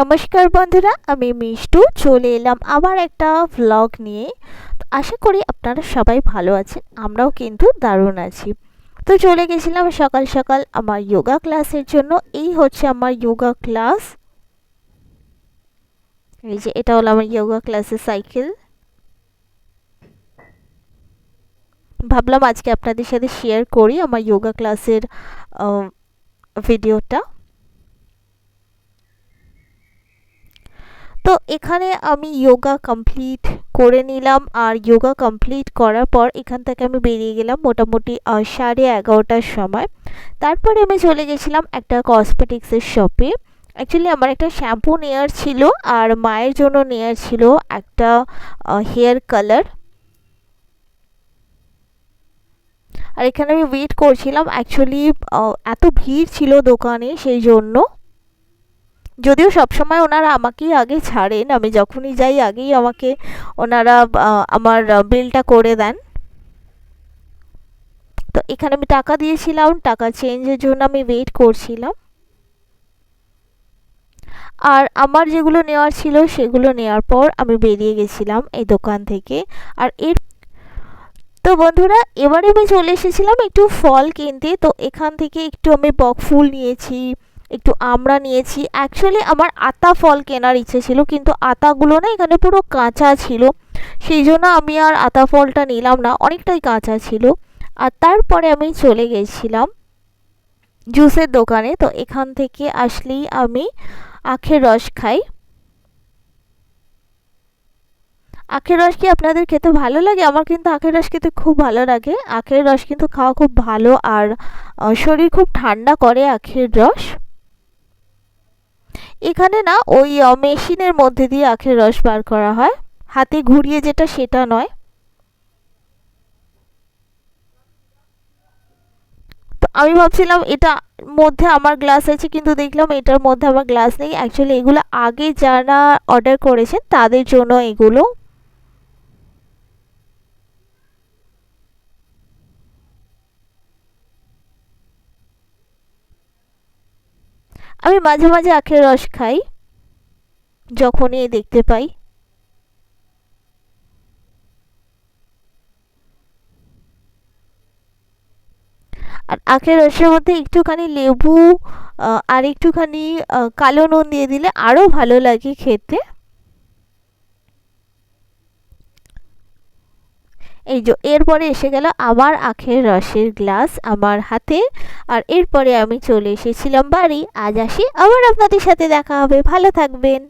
নমস্কার বন্ধুরা, আমি মিষ্টু। চলে এলাম আবার একটা ভ্লগ নিয়ে। আশা করি আপনারা সবাই ভালো আছেন, আমরাও কিন্তু দারুণ আছি। তো চলে গেছিলাম সকাল সকাল আমার যোগা ক্লাসের জন্য। এই হচ্ছে আমার যোগা ক্লাস এই যে, এটা হলো আমার যোগা ক্লাসের সাইকেল ভাবলাম আজকে আপনাদের সাথে শেয়ার করি আমার যোগা ক্লাসের ভিডিওটা তো এখানে আমি যোগা কমপ্লিট করে নিলাম। আর যোগা কমপ্লিট করার পর এখান থেকে আমি বেরিয়ে গেলাম মোটামুটি সাড়ে এগারোটার সময়। তারপরে আমি চলে গেছিলাম একটা কসমেটিক্সের শপে অ্যাকচুয়ালি আমার একটা শ্যাম্পু নেয়ার ছিল আর মায়ের জন্য নেয়ার ছিল একটা হেয়ার কালার আর এখানে আমি ওয়েট করছিলাম। অ্যাকচুয়ালি এত ভিড় ছিল দোকানে সেই জন্য। যদিও সবসময় ওনারা আমাকেই আগে ছাড়েন, আমি যখনই যাই আগেই আমাকে ওনারা আমার বিলটা করে দেন। তো এখানে আমি টাকা দিয়েছিলাম, টাকা চেঞ্জের জন্য আমি ওয়েট করছিলাম। আর আমার যেগুলো নেওয়ার ছিল সেগুলো নেওয়ার পর আমি বেরিয়ে গেছিলাম এই দোকান থেকে। আর এর, তো বন্ধুরা, এবারে আমি চলে এসেছিলাম একটু ফল কিনতে, তো এখান থেকে একটু আমি বক ফুল নিয়েছি একটু আমরা নিয়েছি। অ্যাকচুয়ালি আমার আতা ফল কেনার ইচ্ছে ছিল, কিন্তু আতাগুলো না এখানে পুরো কাঁচা ছিল। সেই জন্য আমি আর আতা ফলটা নিলাম না, অনেকটাই কাঁচা ছিল। আর তারপরে আমি চলে গেছিলাম জুসের দোকানে। তো এখান থেকে আসলেই আমি আখের রস খাই। আখের রস কি আপনাদের খেতে ভালো লাগে? আমার কিন্তু আখের রস খেতে খুব ভালো লাগে। আখের রস কিন্তু খাওয়া খুব ভালো আর শরীর খুব ঠান্ডা করে আখের রস। এখানে না ওই মেশিনের মধ্যে দিয়ে আখের রস বার করা হয়। হাতে ঘুরিয়ে যেটা সেটা নয়। তো আমি ভাবছিলাম এটা মধ্যে আমার গ্লাস আছে, কিন্তু দেখলাম এটার মধ্যে আমার গ্লাস নেই। অ্যাকচুয়ালি এগুলো আগে যারা অর্ডার করেছেন তাদের জন্য এগুলো। আমি মাঝে মাঝে আখের রস খাই, যখনই দেখতে পাই। আর আখের রসের মধ্যে একটুখানি লেবু আর একটুখানি কালো নুন দিয়ে দিলে আরও ভালো লাগে খেতে। এই যে, এরপরে এসে গেল আমার আখের রসের গ্লাস আমার হাতে। আর এরপরে আমি চলে এসেছিলাম বাড়ি। আজ আসি আবার আপনাদের সাথে দেখা হবে। ভালো থাকবেন।